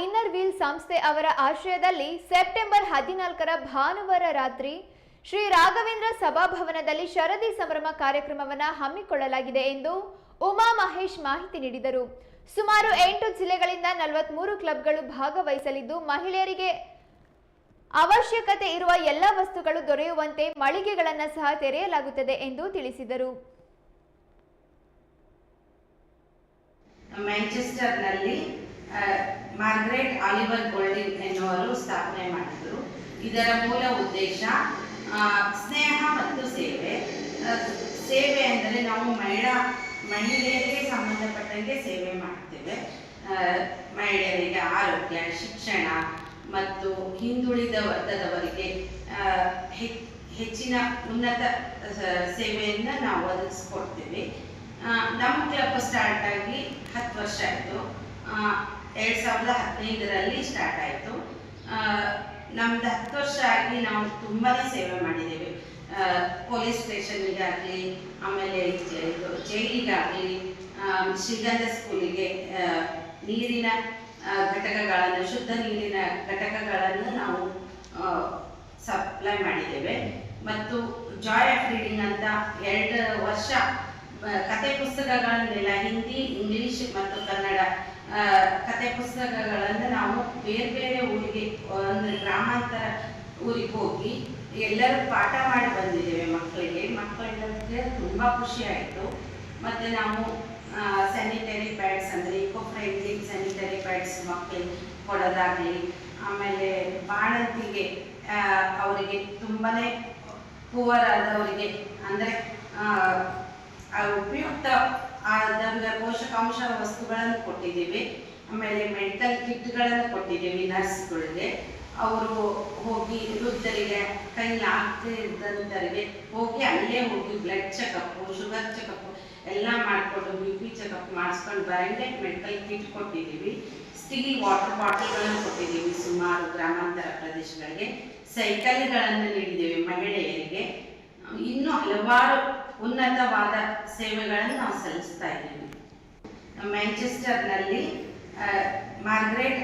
Inner wheel ಸಂಸ್ಥೆ ಅವರ ಆಶ್ರಯದಲ್ಲಿ ಸೆಪ್ಟೆಂಬರ್ ಹದಿನಾಲ್ಕರ ಭಾನುವಾರ ರಾತ್ರಿ ಶ್ರೀ ರಾಘವೇಂದ್ರ ಸಭಾಭವನದಲ್ಲಿ ಶರದಿ ಸಂಭ್ರಮ ಕಾರ್ಯಕ್ರಮವನ್ನು ಹಮ್ಮಿಕೊಳ್ಳಲಾಗಿದೆ ಎಂದು ಉಮಾ ಮಹೇಶ್ ಮಾಹಿತಿ ನೀಡಿದರು. ಸುಮಾರು ಎಂಟು ಜಿಲ್ಲೆಗಳಿಂದ ನಲವತ್ಮೂರು ಕ್ಲಬ್ಗಳು ಭಾಗವಹಿಸಲಿದ್ದು, ಮಹಿಳೆಯರಿಗೆ ಅವಶ್ಯಕತೆ ಇರುವ ಎಲ್ಲ ವಸ್ತುಗಳು ದೊರೆಯುವಂತೆ ಮಳಿಗೆಗಳನ್ನು ಸಹ ತೆರೆಯಲಾಗುತ್ತದೆ ಎಂದು ತಿಳಿಸಿದರು. ಮ್ಯಾಂಚೆಸ್ಟರ್ನಲ್ಲಿ ಮಾರ್ಗ್ರೆಟ್ ಆಲಿವರ್ ಗೋಲ್ಡಿಂಗ್ ಎನ್ನುವರು ಸ್ಥಾಪನೆ ಮಾಡಿದರು. ಇದರ ಮೂಲ ಉದ್ದೇಶ ಸ್ನೇಹ ಮತ್ತು ಸೇವೆ. ಸೇವೆ ಅಂದರೆ ನಾವು ಮಹಿಳಾ, ಮಹಿಳೆಯರಿಗೆ ಸಂಬಂಧಪಟ್ಟಂಗೆ ಸೇವೆ ಮಾಡ್ತೇವೆ. ಮಹಿಳೆಯರಿಗೆ ಆರೋಗ್ಯ, ಶಿಕ್ಷಣ ಮತ್ತು ಹಿಂದುಳಿದ ವರ್ಗದವರಿಗೆ ಹೆಚ್ಚಿನ ಉನ್ನತ ಸೇವೆಯನ್ನು ನಾವು ಒದಗಿಸ್ಕೊಡ್ತೀವಿ. ನಮ್ಮ ಕ್ಲಬ್ ಸ್ಟಾರ್ಟ್ ಆಗಿ ಹತ್ತು ವರ್ಷ ಆಯಿತು. ಎರಡು ಸಾವಿರದ ಹದಿನೈದರಲ್ಲಿ ಸ್ಟಾರ್ಟ್ ಆಯಿತು. ನಮ್ದು ಹತ್ತು ವರ್ಷ ಆಗಿ ನಾವು ತುಂಬಾ ಸೇವೆ ಮಾಡಿದ್ದೇವೆ ಪೊಲೀಸ್ ಸ್ಟೇಷನ್ಗಾಗಲಿ ಆಮೇಲೆ ಜೈಲಿಗಾಗಲಿ ಶ್ರೀಗಂಧ ಸ್ಕೂಲಿಗೆ ನೀರಿನ ಘಟಕಗಳನ್ನು, ಶುದ್ಧ ನೀರಿನ ಘಟಕಗಳನ್ನು ನಾವು ಸಪ್ಲೈ ಮಾಡಿದ್ದೇವೆ. ಮತ್ತು ಜಾಯ್ ಆಫ್ ರೀಡಿಂಗ್ ಅಂತ ಎರಡು ವರ್ಷ ಕತೆ ಪುಸ್ತಕಗಳನ್ನೆಲ್ಲ ಹಿಂದಿ, ಇಂಗ್ಲಿಷ್ ಮತ್ತು ಕತೆ ಪುಸ್ತಕಗಳನ್ನು ನಾವು ಬೇರೆ ಬೇರೆ ಊರಿಗೆ ಒಂದು ಗ್ರಾಮಾಂತರ ಊರಿಗೆ ಹೋಗಿ ಎಲ್ಲರೂ ಪಾಠ ಮಾಡಿ ಬಂದಿದ್ದೇವೆ ಮಕ್ಕಳಿಗೆ. ಮಕ್ಕಳಿಗೆ ತುಂಬ ಖುಷಿ ಆಯಿತು. ಮತ್ತು ನಾವು ಸ್ಯಾನಿಟರಿ ಪ್ಯಾಡ್ಸ್ ಅಂದರೆ ಇಕೋ ಫ್ರೆಂಡ್ಲಿ ಸ್ಯಾನಿಟರಿ ಪ್ಯಾಡ್ಸ್ ಮಕ್ಕಳಿಗೆ ಕೊಡೋದಾಗಲಿ, ಆಮೇಲೆ ಬಾಣಂತಿಗೆ ಅವರಿಗೆ ತುಂಬಾ ಪುವರ್ ಆದವರಿಗೆ, ಅಂದರೆ ಉಪಯುಕ್ತ ಆದಂಗೆ ಪೋಷಕಾಂಶ ವಸ್ತುಗಳನ್ನು ಕೊಟ್ಟಿದ್ದೀವಿ. ಆಮೇಲೆ ಮೆಡಿಕಲ್ ಕಿಟ್ಗಳನ್ನು ಕೊಟ್ಟಿದ್ದೀವಿ ನರ್ಸ್ಗಳಿಗೆ ಅವರು ಹೋಗಿ ವೃದ್ಧರಿಗೆ ಕೈ ಆಗ್ತಿದ್ದಂಥವರಿಗೆ ಹೋಗಿ ಅಲ್ಲೇ ಹೋಗಿ ಬ್ಲಡ್ ಚೆಕಪ್ಪು ಶುಗರ್ ಚೆಕಪ್ಪು ಎಲ್ಲ ಮಾಡಿಕೊಂಡು ಬಿ ಪಿ ಚೆಕಪ್ ಮಾಡಿಸ್ಕೊಂಡು ಬರಂಗೆ ಮೆಡಿಕಲ್ ಕಿಟ್ ಕೊಟ್ಟಿದ್ದೀವಿ. ಸ್ಟೀಲ್ ವಾಟರ್ ಬಾಟಲ್ಗಳನ್ನು ಕೊಟ್ಟಿದ್ದೀವಿ ಸುಮಾರು ಗ್ರಾಮಾಂತರ ಪ್ರದೇಶಗಳಿಗೆ. ಸೈಕಲ್ಗಳನ್ನು ನೀಡಿದ್ದೇವೆ ಮಹಿಳೆಯರಿಗೆ. ಇನ್ನೂ ಹಲವಾರು ಉನ್ನತವಾದ ಸೇವೆಗಳನ್ನು ನಾವು ಸಲ್ಲಿಸ್ತಾ ಇದ್ದೀವಿ. ಮ್ಯಾಂಚೆಸ್ಟರ್ನಲ್ಲಿ ಮಾರ್ಗ್ರೆಟ್